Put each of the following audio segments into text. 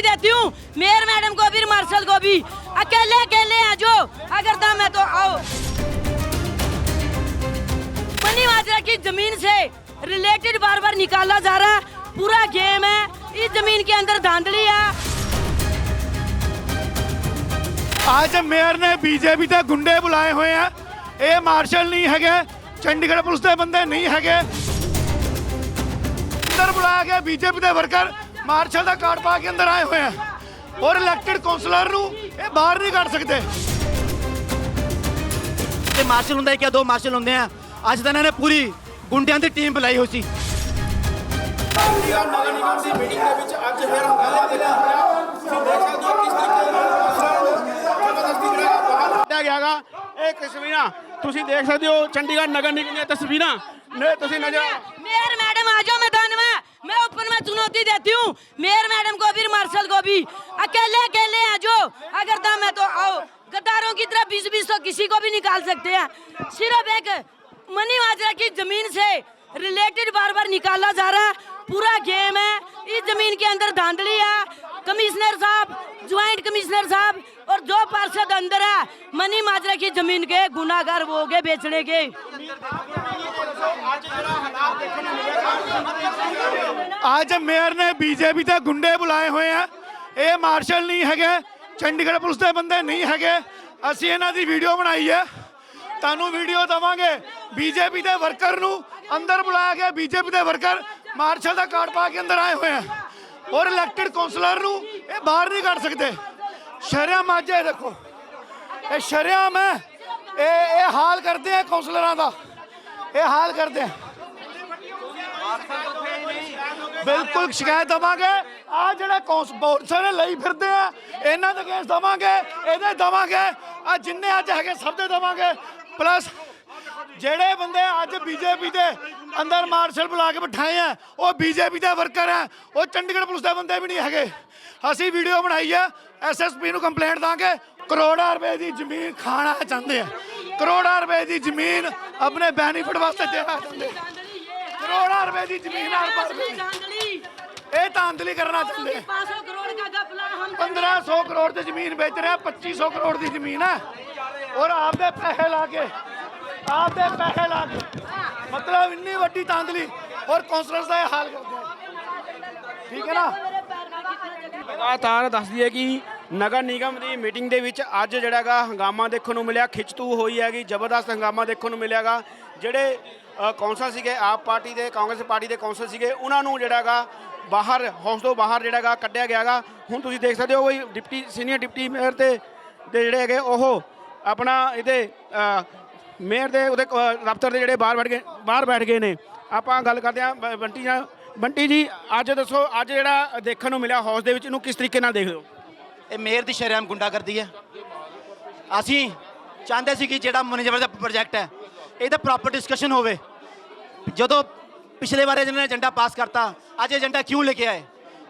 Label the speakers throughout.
Speaker 1: चुनौती देती हूँ मेयर मैडम को भी मार्शल को भी अकेले अकेले हैं जो अगर दम है तो आओ मनी माजरा की जमीन से रिलेटेड बार बार निकाला जा रहा है पूरा गेम है इस जमीन के अंदर धांधली है
Speaker 2: ਅੱਜ ਮੇਅਰ ਨੇ ਬੀਜੇਪੀ ਦੇ ਗੁੰਡੇ ਬੁਲਾਏ ਹੋਏ ਆ ਇਹ ਮਾਰਸ਼ਲ ਨਹੀਂ ਹੈਗੇ ਚੰਡੀਗੜ੍ਹ ਪੁਲਿਸ ਦੇ ਬੰਦੇ ਨਹੀਂ ਹੈਗੇ ਅੰਦਰ ਬੁਲਾਇਆ ਗਿਆ ਬੀਜੇਪੀ ਦੇ ਵਰਕਰ ਮਾਰਸ਼ਲ ਦਾ ਕਾਰਡ ਪਾ ਕੇ ਅੰਦਰ ਆਏ ਹੋਏ ਆ। ਔਰ ਇਲੈਕਟਿਡ ਕਾਉਂਸਲਰ ਨੂੰ ਇਹ ਬਾਹਰ ਨਹੀਂ ਕੱਢ ਸਕਦੇ।
Speaker 3: ਤੇ ਮਾਰਸ਼ਲ ਹੁੰਦਾ ਹੈ ਕਿ ਦੋ ਮਾਰਸ਼ਲ ਹੁੰਦੇ ਆ। ਅੱਜ ਤਾਂ ਇਹਨਾਂ ਪੂਰੀ ਗੁੰਡਿਆਂ ਦੀ ਟੀਮ ਬੁਲਾਈ ਹੋਈ ਸੀ।
Speaker 4: ਤੁਸੀਂ ਦੇਖ ਸਕਦੇ ਹੋ
Speaker 5: ਇਹ ਤਸਵੀਰਾਂ ਤੁਸੀਂ ਦੇਖ ਸਕਦੇ ਹੋ ਚੰਡੀਗੜ੍ਹ ਨਗਰ ਨਿਗਮ ਦੀਆਂ ਤਸਵੀਰਾਂ। ਨੇ ਤੁਸੀਂ ਨਜ਼ਰ
Speaker 1: ਮੇਰ ਮੈਡਮ ਆ ਮੈਂ चुनौती देती हूँ। मेयर मैडम को भी, मार्शल को भी। अकेले अकेले हैं जो। अगर दम है तो आओ। गद्दारों की तरह बीस बीस तो किसी को भी निकाल सकते हैं। सिर्फ़ एक मनी माजरा की ज़मीन से रिलेटेड बार बार निकाला जा रहा है। पूरा गेम है। इस ज़मीन के अंदर धांधली है। कमिश्नर साहब ज्वाइंट कमिश्नर साहब और जो पार्षद अंदर है। मनी माजरा की ज़मीन के गुनागार वो हो गए बेचने के।
Speaker 2: ਅੱਜ ਮੇਅਰ ਨੇ ਬੀਜੇਪੀ ਦੇ ਗੁੰਡੇ ਬੁਲਾਏ ਹੋਏ ਆ। ਇਹ ਮਾਰਸ਼ਲ ਨਹੀਂ ਹੈਗੇ, ਚੰਡੀਗੜ੍ਹ ਪੁਲਿਸ ਦੇ ਬੰਦੇ ਨਹੀਂ ਹੈਗੇ। ਅਸੀਂ ਇਹਨਾਂ ਦੀ ਵੀਡੀਓ ਬਣਾਈ ਹੈ। ਤੁਹਾਨੂੰ ਵੀਡੀਓ ਦਵਾਂਗੇ। ਬੀਜੇਪੀ ਦੇ ਵਰਕਰ ਨੂੰ ਅੰਦਰ ਬੁਲਾਇਆ ਗਿਆ ਬੀਜੇਪੀ ਦੇ ਵਰਕਰ ਮਾਰਸ਼ਲ ਦਾ ਕਾਰਡ ਪਾ ਕੇ ਅੰਦਰ ਆਏ ਹੋਏ ਆ। ਔਰ ਇਲੈਕਟਿਡ ਕਾਉਂਸਲਰ ਨੂੰ ਇਹ ਬਾਹਰ ਨਹੀਂ ਕੱਢ ਸਕਦੇ। ਸ਼ਰਿਆਮ ਅੱਜ ਇਹ ਦੇਖੋ। ਇਹ ਸ਼ਰਿਆਮ ਹੈ। ਇਹ ਇਹ ਹਾਲ ਕਰਦੇ ਆ ਕਾਉਂਸਲਰਾਂ ਦਾ। ਇਹ ਹਾਲ ਕਰਦੇ ਆ। ਬਿਲਕੁਲ ਸ਼ਿਕਾਇਤ ਦਵਾਂਗੇ। ਆ ਜਿਹੜਾ ਕੌਂਸਪੋਰਟਰ ਨੇ ਲਈ ਫਿਰਦੇ ਆ, ਇਹਨਾਂ ਦੇ ਕੇਸ ਦਵਾਂਗੇ, ਇਹਦੇ ਦਵਾਂਗੇ ਆ ਜਿੰਨੇ ਅੱਜ ਹੈਗੇ ਸਭ ਦੇ ਦਵਾਂਗੇ। ਪਲੱਸ ਜਿਹੜੇ ਬੰਦੇ ਅੱਜ ਬੀਜੇਪੀ ਦੇ ਅੰਦਰ ਮਾਰਸ਼ਲ ਬੁਲਾ ਕੇ ਬਿਠਾਏ ਆ, ਉਹ ਬੀਜੇਪੀ ਦੇ ਵਰਕਰ ਆ, ਉਹ ਚੰਡੀਗੜ੍ਹ ਪੁਲਿਸ ਦੇ ਬੰਦੇ ਵੀ ਨਹੀਂ ਹੈਗੇ। ਅਸੀਂ ਵੀਡੀਓ ਬਣਾਈ ਆ ਐਸਐਸਪੀ ਨੂੰ ਕੰਪਲੇਂਟ ਦਾਂਗੇ, ਕਰੋੜਾਂ ਰੁਪਏ ਦੀ ਜ਼ਮੀਨ ਖਾਣਾ ਚਾਹੁੰਦੇ ਆ। ਕਰੋੜਾਂ ਰੁਪਏ ਦੀ ਜ਼ਮੀਨ ਆਪਣੇ ਬੈਨੀਫਿਟ ਵਾਸਤੇ ਦੇਣਾ ਚਾਹੁੰਦੇ ਆ। ਕਰੋੜਾਂ ਰੁਪਏ ਦੀ ਜ਼ਮੀਨ ਨਾਲ ਪਰ ਇਹ ਧਾਂਦਲੀ ਕਰਨਾ ਚਾਹੁੰਦੇ ਆ।
Speaker 1: पाँच सौ करोड़ का घपला हम
Speaker 2: 1500 ਕਰੋੜ ਦੀ ਜ਼ਮੀਨ ਵੇਚ ਰਿਹਾ 2500 ਕਰੋੜ ਦੀ ਜ਼ਮੀਨ ਹੈ ਔਰ ਆਪਦੇ ਪੈਸੇ ਲਾ ਕੇ ਆਪਦੇ ਪੈਸੇ ਲਾ ਕੇ ਮਤਲਬ ਇੰਨੀ ਵੱਡੀ ਤਾਂਦਲੀ ਔਰ ਕੌਂਸਲਰਸ ਦਾ ਇਹ ਹਾਲ ਕਰਦੇ ਆ ਠੀਕ ਹੈ ਨਾ
Speaker 5: ਲਗਾਤਾਰ ਦੱਸਦੀ ਹੈ ਕਿ ਨਗਰ ਨਿਗਮ ਦੀ ਮੀਟਿੰਗ ਦੇ ਵਿੱਚ ਅੱਜ ਜਿਹੜਾਗਾ ਹੰਗਾਮਾ ਦੇਖਣ ਨੂੰ ਮਿਲਿਆ ਖਿੱਚਤੂ ਹੋਈ ਹੈਗੀ ਜ਼ਬਰਦਸਤ ਹੰਗਾਮਾ ਦੇਖਣ ਨੂੰ ਮਿਲਿਆਗਾ ਜਿਹੜੇ ਕੌਂਸਲ ਸੀਗੇ ਆਪ ਪਾਰਟੀ ਦੇ ਕਾਂਗਰਸ ਪਾਰਟੀ ਦੇ ਕੌਂਸਲ ਸੀਗੇ ਉਹਨਾਂ ਨੂੰ ਜਿਹੜਾਗਾ ਬਾਹਰ ਹਾਊਸ ਤੋਂ ਬਾਹਰ ਜਿਹੜਾਗਾ ਕੱਢਿਆ ਗਿਆਗਾ ਹੁਣ ਤੁਸੀਂ ਦੇਖ ਸਕਦੇ ਹੋ ਕੋਈ ਡਿਪਟੀ ਸੀਨੀਅਰ ਡਿਪਟੀ ਮੇਅਰ ਤੇ ਦੇ ਜਿਹੜੇ ਹੈਗੇ ਉਹ ਆਪਣਾ ਇਹਦੇ ਮੇਅਰ ਦੇ ਉਹਦੇ ਅ, ਦਫ਼ਤਰ ਦੇ ਜਿਹੜੇ ਬਾਹਰ ਬੈਠ ਗਏ ਬਾਹਰ ਬੈਠ ਗਏ ਨੇ। ਆਪਾਂ ਗੱਲ ਕਰਦੇ ਹਾਂ ਬ- ਬੰਟੀ ਨਾਲ। ਬੰਟੀ ਜੀ ਅੱਜ ਦੱਸੋ ਅੱਜ ਜਿਹੜਾ ਦੇਖਣ ਨੂੰ ਮਿਲਿਆ ਹਾਊਸ ਦੇ ਵਿੱਚ ਇਹਨੂੰ ਕਿਸ ਤਰੀਕੇ ਨਾਲ ਦੇਖਦੇ ਹੋ?
Speaker 3: ਇਹ ਮੇਅਰ ਦੀ ਸ਼ਰਮ ਗੁੰਡਾ ਕਰਦੀ ਹੈ। ਅਸੀਂ ਚਾਹੁੰਦੇ ਸੀ ਕਿ ਜਿਹੜਾ ਮੁਨਿਜਰ ਦਾ ਪ੍ਰੋਜੈਕਟ ਹੈ ਇਹਦਾ ਪ੍ਰੋਪਰ ਡਿਸਕਸ਼ਨ ਹੋਵੇ। ਜਦੋਂ ਪਿਛਲੇ ਵਾਰੇ ਜਿਹਨਾਂ ਨੇ ਏਜੰਡਾ ਪਾਸ ਕਰਤਾ ਅੱਜ ਏਜੰਡਾ ਕਿਉਂ ਲੈ ਕੇ ਆਏ?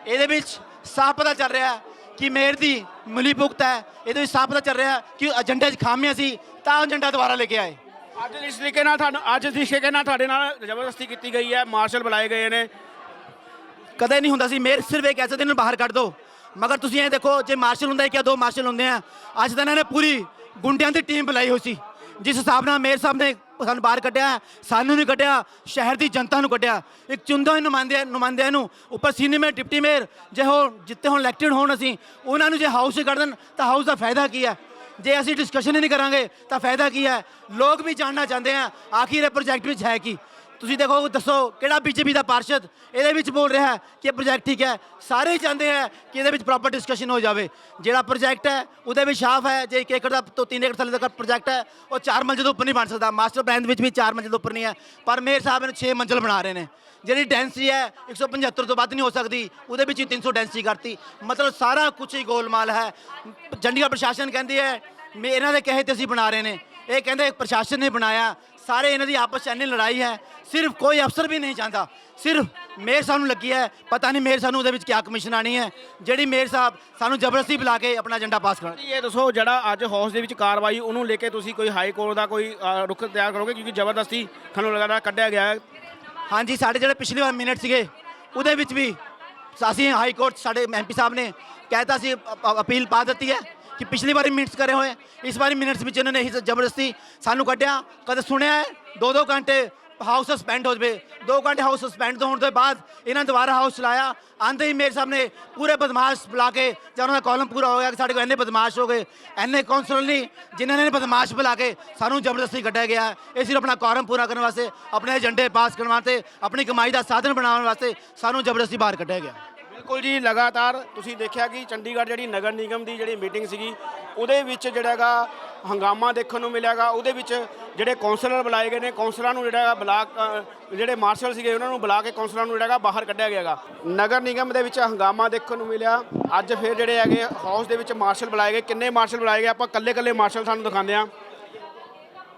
Speaker 3: ਇਹਦੇ ਵਿੱਚ ਸਾਫ਼ ਪਤਾ ਚੱਲ ਰਿਹਾ ਕਿ ਮੇਅਰ ਦੀ ਮਿਲੀ ਭੁਗਤ ਹੈ ਇਹਦੇ ਵਿੱਚ ਸਾਫ਼ ਪਤਾ ਚੱਲ ਰਿਹਾ ਕਿ ਏਜੰਡੇ 'ਚ ਖਾਮੀਆਂ ਸੀ ਤਾਂ ਏਜੰਡਾ ਦੁਬਾਰਾ ਲੈ ਕੇ ਆਏ।
Speaker 5: ਅੱਜ ਇਸ ਤਰੀਕੇ ਨਾਲ ਤੁਹਾਨੂੰ ਅੱਜ ਇਸ ਤਰੀਕੇ ਨਾਲ ਤੁਹਾਡੇ ਨਾਲ ਜ਼ਬਰਦਸਤੀ ਕੀਤੀ ਗਈ ਹੈ ਮਾਰਸ਼ਲ ਬੁਲਾਏ ਗਏ ਨੇ।
Speaker 3: ਕਦੇ ਨਹੀਂ ਹੁੰਦਾ ਸੀ ਮੇਰ ਸਿਰਫ ਇੱਕ ਐਸੇ ਦਿਨ ਨੂੰ ਬਾਹਰ ਕੱਢ ਦੋ। ਮਗਰ ਤੁਸੀਂ ਇਹ ਦੇਖੋ, ਜੇ ਮਾਰਸ਼ਲ ਹੁੰਦਾ ਹੈ ਕਿ ਦੋ ਮਾਰਸ਼ਲ ਹੁੰਦੇ ਆ, ਅੱਜ ਤਾਂ ਇਹਨਾਂ ਨੇ ਪੂਰੀ ਗੁੰਡਿਆਂ ਦੀ ਟੀਮ ਬੁਲਾਈ ਹੋਈ ਸੀ। ਜਿਸ ਹਿਸਾਬ ਨਾਲ ਮੇਅਰ ਸਾਹਿਬ ਨੇ ਸਾਨੂੰ ਬਾਹਰ ਕੱਢਿਆ, ਸਾਨੂੰ ਨਹੀਂ ਕੱਢਿਆ, ਸ਼ਹਿਰ ਦੀ ਜਨਤਾ ਨੂੰ ਕੱਢਿਆ। ਇੱਕ ਚੁੰਦਾ ਹੋਏ ਨੁਮਾਇੰਦੇ ਨੁਮਾਇੰਦਿਆਂ ਨੂੰ ਉੱਪਰ ਸੀਨੀਅਰ ਮੇਅਰ, ਡਿਪਟੀ ਮੇਅਰ, ਜੇ ਹੋ ਜਿੱਤੇ ਹੁਣ ਇਲੈਕਟਿਡ ਹੋਣ ਅਸੀਂ, ਉਹਨਾਂ ਨੂੰ ਜੇ ਹਾਊਸ 'ਚ ਕੱਢ ਦੇਣ ਤਾਂ ਹਾਊਸ ਦਾ ਫਾਇਦਾ ਕੀ ਹੈ? ਜੇ ਅਸੀਂ ਡਿਸਕਸ਼ਨ ਹੀ ਨਹੀਂ ਕਰਾਂਗੇ, ਤਾਂ ਫਾਇਦਾ ਕੀ ਹੈ? ਲੋਕ ਵੀ ਜਾਣਨਾ ਚਾਹੁੰਦੇ ਆ, ਆਖਿਰ ਇਹ ਪ੍ਰੋਜੈਕਟ ਵਿੱਚ ਹੈ ਕੀ? ਤੁਸੀਂ ਦੇਖੋ, ਦੱਸੋ ਕਿਹੜਾ ਬੀਜੇਪੀ ਦਾ ਪਾਰਸ਼ਦ? ਇਹਦੇ ਵਿੱਚ ਬੋਲ ਰਿਹਾ ਹੈ ਕਿ ਇਹ ਪ੍ਰੋਜੈਕਟ ਠੀਕ ਹੈ। ਸਾਰੇ ਹੀ ਚਾਹੁੰਦੇ ਹੈ ਕਿ ਇਹਦੇ ਵਿੱਚ ਪ੍ਰੋਪਰ ਡਿਸਕਸ਼ਨ ਹੋ ਜਾਵੇ। ਜਿਹੜਾ ਪ੍ਰੋਜੈਕਟ ਹੈ, ਉਹਦੇ ਵਿੱਚ ਸਾਫ਼ ਹੈ। ਜੇ 1 ਏਕੜ ਦਾ ਤੋਂ 3 ਏਕੜ ਥੱਲੇ ਦਾ ਪ੍ਰੋਜੈਕਟ ਹੈ, ਉਹ 4 ਮੰਜ਼ਿਲ ਤੋਂ ਉੱਪਰ ਨਹੀਂ ਬਣ ਸਕਦਾ। ਮਾਸਟਰ ਪਲਾਨ ਵਿੱਚ ਵੀ 4 ਮੰਜ਼ਿਲ ਤੋਂ ਉੱਪਰ ਨਹੀਂ ਹੈ। ਪਰ ਮੇਰ ਸਾਹਿਬ ਇਹਨੂੰ 6 ਮੰਜ਼ਿਲ ਬਣਾ ਰਹੇ ਨੇ। ਜਿਹੜੀ ਡੈਂਸਿਟੀ ਹੈ 175 ਤੋਂ ਵੱਧ ਨਹੀਂ ਹੋ ਸਕਦੀ। ਉਹਦੇ ਵਿੱਚ ਹੀ 300 ਡੈਂਸਿਟੀ ਕਰਤੀ। ਮਤਲਬ ਸਾਰਾ ਕੁਝ ਹੀ ਗੋਲਮਾਲ ਹੈ। ਚੰਡੀਗੜ੍ਹ ਪ੍ਰਸ਼ਾਸਨ ਕਹਿੰਦੀ ਹੈ, ਮੇ ਇਹਨਾਂ ਦੇ ਕਹੇ ਤੇ ਅਸੀਂ ਬਣਾ ਰਹੇ ਨੇ। ਇਹ ਕਹਿੰਦੇ ਪ੍ਰਸ਼ਾਸਨ ਨੇ ਬਣਾਇਆ। ਸਾਰੇ ਇਹਨਾਂ ਦੀ ਆਪਸ 'ਚ ਇੰਨੀ ਲੜਾਈ ਹੈ ਸਿਰਫ ਕੋਈ ਅਫਸਰ ਵੀ ਨਹੀਂ ਜਾਂਦਾ ਸਿਰਫ ਮੇਅਰ ਸਾਨੂੰ ਲੱਗੀ ਹੈ ਪਤਾ ਨਹੀਂ ਮੇਅਰ ਸਾਨੂੰ ਉਹਦੇ ਵਿੱਚ ਕਿਆ ਕਮਿਸ਼ਨ ਆਣੀ ਹੈ। ਜਿਹੜੀ ਮੇਅਰ ਸਾਹਿਬ ਸਾਨੂੰ ਜ਼ਬਰਦਸਤੀ ਬੁਲਾ ਕੇ ਆਪਣਾ ਏਜੰਡਾ ਪਾਸ ਕਰਾ
Speaker 5: ਇਹ ਦੱਸੋ ਜਿਹੜਾ ਅੱਜ ਹਾਊਸ ਦੇ ਵਿੱਚ ਕਾਰਵਾਈ ਉਹਨੂੰ ਲੈ ਕੇ ਤੁਸੀਂ ਕੋਈ ਹਾਈ ਕੋਰਟ ਦਾ ਕੋਈ ਅ, ਰੁਖ ਤਿਆਰ ਕਰੋਗੇ? ਕਿਉਂਕਿ ਜ਼ਬਰਦਸਤੀ ਤੁਹਾਨੂੰ ਲਗਾਤਾਰ ਕੱਢਿਆ ਗਿਆ ਹੈ।
Speaker 3: ਹਾਂਜੀ ਸਾਡੇ ਜਿਹੜੇ ਪਿਛਲੇ ਵਾਰ ਮਿੰਟ ਸੀਗੇ ਉਹਦੇ ਵਿੱਚ ਵੀ ਅਸੀਂ ਹਾਈ ਕੋਰਟ ਸਾਡੇ ਐਮਪੀ ਸਾਹਿਬ ਨੇ ਕਹਿਤਾ ਸੀ ਅਪ- ਅਪੀਲ ਪਾ ਦਿੱਤੀ ਹੈ। ਕਿ ਪਿਛਲੀ ਵਾਰੀ ਮਿੰਟਸ ਕਰੇ ਹੋਏ ਇਸ ਵਾਰੀ ਮਿੰਟਸ ਵਿੱਚ ਇਹਨਾਂ ਨੇ ਇਸ ਜ਼ਬਰਦਸਤੀ ਸਾਨੂੰ ਕੱਢਿਆ ਕਦੇ ਸੁਣਿਆ ਦੋ ਦੋ ਘੰਟੇ ਹਾਊਸ ਸਸਪੈਂਡ ਹੋ ਜਵੇ ਦੋ ਘੰਟੇ ਹਾਊਸ ਸਸਪੈਂਡ ਹੋਣ ਤੋਂ ਬਾਅਦ ਇਹਨਾਂ ਦੁਬਾਰਾ ਹਾਊਸ ਚਲਾਇਆ ਆਂਦੇ ਹੀ ਮੇਰੇ ਸਾਹਮਣੇ ਪੂਰੇ ਬਦਮਾਸ਼ ਬੁਲਾ ਕੇ ਜਦ ਉਹਨਾਂ ਦਾ ਕਾਲਮ ਪੂਰਾ ਹੋ ਗਿਆ ਕਿ ਸਾਡੇ ਕੋਲ ਇੰਨੇ ਬਦਮਾਸ਼ ਹੋ ਗਏ ਇੰਨੇ ਕੌਂਸਲਰ ਨਹੀਂ ਜਿਨ੍ਹਾਂ ਨੇ ਬਦਮਾਸ਼ ਬੁਲਾ ਕੇ ਸਾਨੂੰ ਜ਼ਬਰਦਸਤੀ ਕੱਢਿਆ ਗਿਆ ਇਹ ਸਿਰਫ ਆਪਣਾ ਕਾਲਮ ਪੂਰਾ ਕਰਨ ਵਾਸਤੇ ਆਪਣੇ ਏਜੰਡੇ ਪਾਸ ਕਰਨ ਵਾਸਤੇ ਆਪਣੀ ਕਮਾਈ ਦਾ ਸਾਧਨ ਬਣਾਉਣ ਵਾਸਤੇ ਸਾਨੂੰ ਜ਼ਬਰਦਸਤੀ ਬਾਹਰ ਕੱਢਿਆ ਗਿਆ
Speaker 5: ਬਿਲਕੁਲ ਜੀ, ਲਗਾਤਾਰ ਤੁਸੀਂ ਦੇਖਿਆ ਕਿ ਚੰਡੀਗੜ੍ਹ ਜਿਹੜੀ ਨਗਰ ਨਿਗਮ ਦੀ ਜਿਹੜੀ ਮੀਟਿੰਗ ਸੀਗੀ, ਉਹਦੇ ਵਿੱਚ ਜਿਹੜਾ ਹੈਗਾ ਹੰਗਾਮਾ ਦੇਖਣ ਨੂੰ ਮਿਲਿਆਗਾ ਉਹਦੇ ਵਿੱਚ ਜਿਹੜੇ ਕੌਂਸਲਰ ਬੁਲਾਏ ਗਏ ਨੇ, ਕੌਂਸਲਰਾਂ ਨੂੰ ਜਿਹੜਾ ਹੈਗਾ ਬੁਲਾ ਜਿਹੜੇ ਮਾਰਸ਼ਲ ਸੀਗੇ, ਉਹਨਾਂ ਨੂੰ ਬੁਲਾ ਕੇ ਕੌਂਸਲਰਾਂ ਨੂੰ ਜਿਹੜਾ ਹੈਗਾ ਬਾਹਰ ਕੱਢਿਆ ਗਿਆਗਾ ਨਗਰ ਨਿਗਮ ਦੇ ਵਿੱਚ ਹੰਗਾਮਾ ਦੇਖਣ ਨੂੰ ਮਿਲਿਆ। ਅੱਜ ਫਿਰ ਜਿਹੜੇ ਹੈਗੇ ਹਾਊਸ ਦੇ ਵਿੱਚ ਮਾਰਸ਼ਲ ਬੁਲਾਏ ਗਏ। ਕਿੰਨੇ ਮਾਰਸ਼ਲ ਬੁਲਾਏ ਗਏ? ਆਪਾਂ ਕੱਲੇ ਕੱਲੇ ਮਾਰਸ਼ਲ ਸਾਨੂੰ ਦਿਖਾਉਂਦੇ ਆ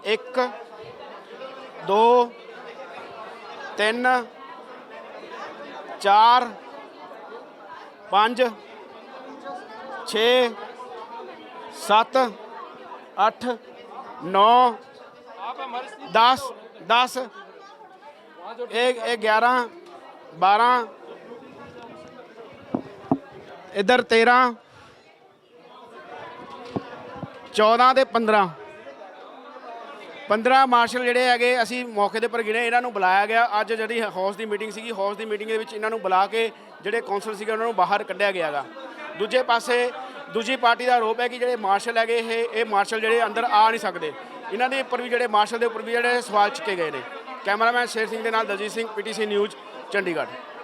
Speaker 5: ਇੱਕ, ਦੋ, ਤਿੰਨ, ਚਾਰ ਪੰਜ, ਛੇ, ਸੱਤ, ਅੱਠ, ਨੌ 10 10 ਇਹ ਇਹ 11 12 ਇਧਰ 13 14 ਤੇ 15 15 ਮਾਰਸ਼ਲ ਜਿਹੜੇ ਹੈਗੇ, ਅਸੀਂ ਮੌਕੇ ਦੇ ਉੱਪਰ ਗਿਣੇ, ਇਹਨਾਂ ਨੂੰ ਬੁਲਾਇਆ ਗਿਆ। ਅੱਜ ਜਿਹੜੀ ਹਾਊਸ ਦੀ ਮੀਟਿੰਗ ਸੀਗੀ ਹਾਊਸ ਦੀ ਮੀਟਿੰਗ ਦੇ ਵਿੱਚ ਇਹਨਾਂ ਨੂੰ ਬੁਲਾ ਕੇ ਜਿਹੜੇ ਕੌਂਸਲ ਸੀਗੇ, ਉਹਨਾਂ ਨੂੰ ਬਾਹਰ ਕੱਢਿਆ ਗਿਆਗਾ। ਦੂਜੇ ਪਾਸੇ ਦੂਜੀ ਪਾਰਟੀ ਦਾ ਆਰੋਪ ਹੈ ਕਿ ਜਿਹੜੇ ਮਾਰਸ਼ਲ ਹੈਗੇ, ਇਹ ਇਹ ਮਾਰਸ਼ਲ ਜਿਹੜੇ ਅੰਦਰ ਆ ਨਹੀਂ ਸਕਦੇ। ਇਹਨਾਂ ਦੇ ਉੱਪਰ ਵੀ ਜਿਹੜੇ ਮਾਰਸ਼ਲ ਦੇ ਉੱਪਰ ਵੀ ਜਿਹੜੇ ਸਵਾਲ ਚੁੱਕੇ ਗਏ ਨੇ। ਕੈਮਰਾਮੈਨ ਸ਼ੇਰ ਸਿੰਘ ਦੇ ਨਾਲ ਦਲਜੀਤ ਸਿੰਘ, ਪੀਟੀਸੀ ਨਿਊਜ਼, ਚੰਡੀਗੜ੍ਹ।